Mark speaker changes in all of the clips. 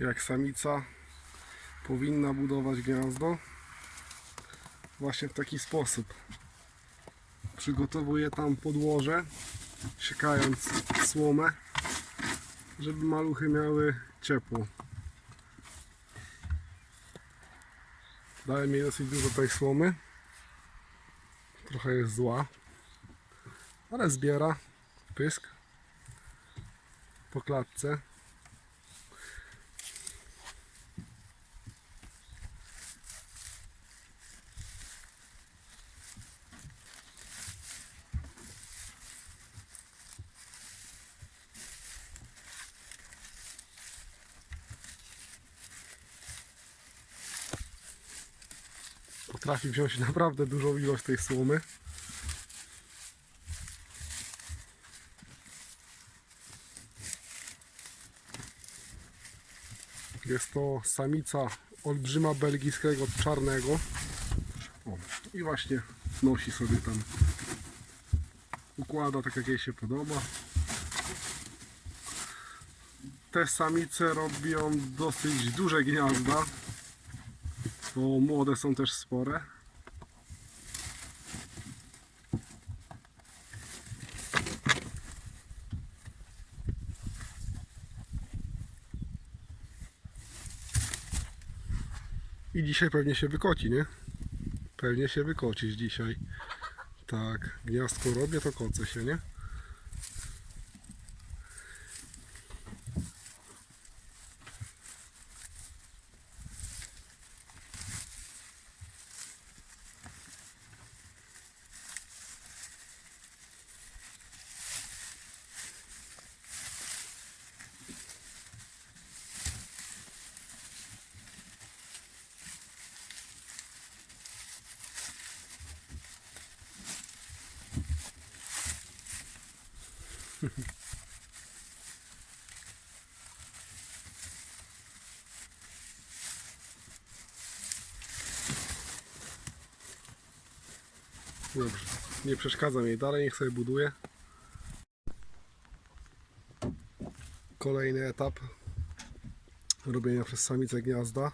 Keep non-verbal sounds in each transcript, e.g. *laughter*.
Speaker 1: jak samica powinna budować gniazdo właśnie w taki sposób. Przygotowuję tam podłoże, siekając słomę, żeby maluchy miały ciepło. Dałem jej dosyć dużo tej słomy. Trochę jest zła, ale zbiera pysk po klatce. Potrafi wziąć naprawdę dużą ilość tej słomy. Jest to samica olbrzyma belgijskiego czarnego. O, I właśnie nosi sobie tam. Układa tak jak jej się podoba. Te samice robią dosyć duże gniazda, bo młode są też spore. I dzisiaj pewnie się wykoci, nie? Pewnie się wykocisz dzisiaj. Tak, gniazdko robię, to koce się, nie? *laughs* Dobrze, nie przeszkadzam jej dalej, niech sobie buduje. Kolejny etap robienia przez samicę gniazda.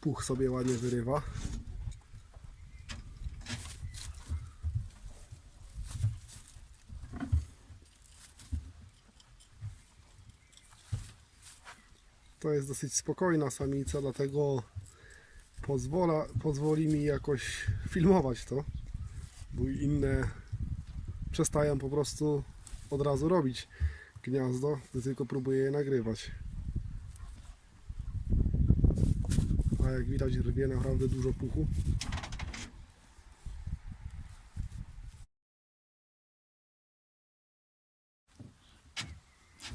Speaker 1: Puch sobie ładnie wyrywa. To jest dosyć spokojna samica, dlatego pozwala, pozwoli mi jakoś filmować to, bo inne przestają po prostu od razu robić gniazdo, gdy tylko próbuję je nagrywać. A jak widać rwie naprawdę dużo puchu.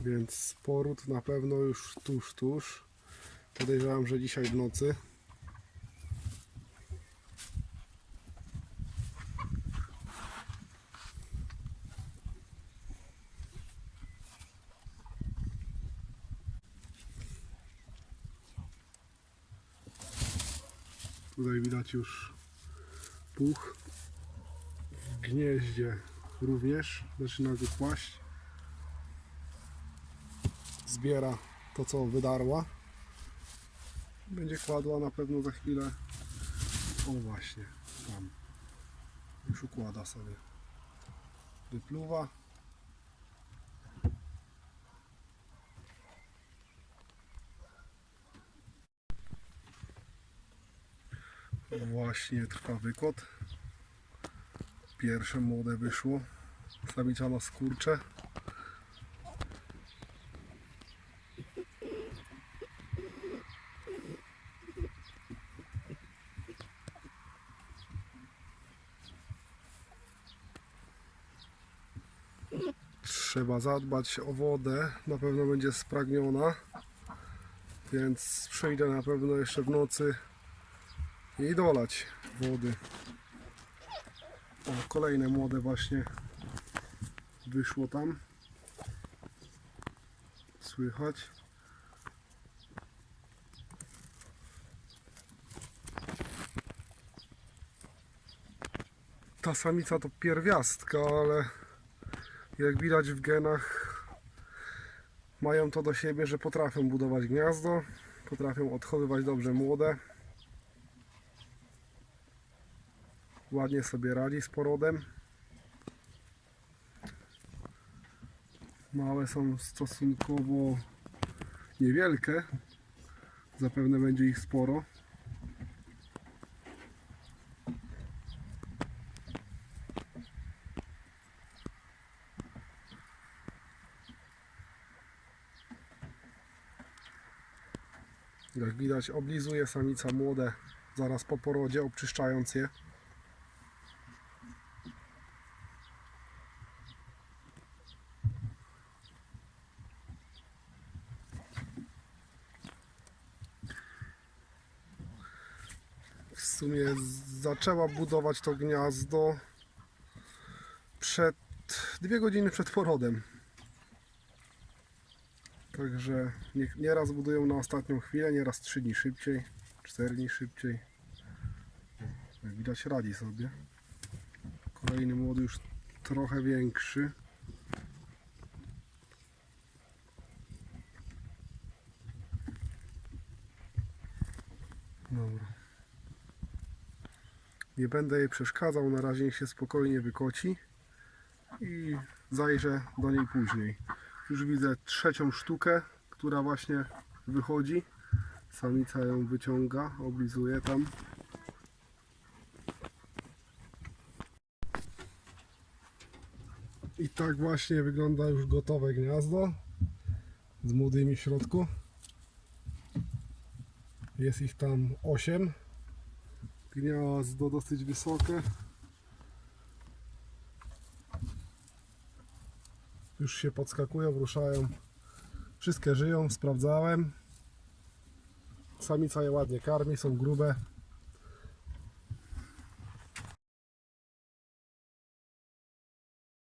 Speaker 1: Więc poród na pewno już tuż, tuż. Podejrzewam, że dzisiaj w nocy. Tutaj widać już puch. W gnieździe również zaczyna go kłaść. Zbiera to, co wydarła. Będzie kładła na pewno za chwilę. O właśnie, tam. Już układa sobie. Wypluwa. Właśnie trwa wykot. Pierwsze młode wyszło. Samica ma skurcze. Trzeba zadbać o wodę. Na pewno będzie spragniona. Więc przyjdę na pewno jeszcze w nocy i dolać wody. O, kolejne młode właśnie wyszło tam. Słychać. Ta samica to pierwiastka, ale jak widać w genach mają to do siebie, że potrafią budować gniazdo, potrafią odchowywać dobrze młode. Ładnie sobie radzi z porodem. Małe są stosunkowo niewielkie. Zapewne będzie ich sporo. Jak widać oblizuje samica młode zaraz po porodzie, obczyszczając je. W sumie zaczęła budować to gniazdo przed dwie godziny przed porodem. Także nie- nieraz budują na ostatnią chwilę, nieraz 3 dni szybciej, 4 dni szybciej. Jak widać radzi sobie. Kolejny młody już trochę większy. Dobra. Nie będę jej przeszkadzał, na razie się spokojnie wykoci i zajrzę do niej później. Już widzę trzecią sztukę, która właśnie wychodzi. Samica ją wyciąga, oblizuje tam. I tak właśnie wygląda już gotowe gniazdo z młodymi w środku. Jest ich tam 8. Gniazdo dosyć wysokie. Już się podskakują, ruszają. Wszystkie żyją, sprawdzałem. Samica je ładnie karmi, są grube.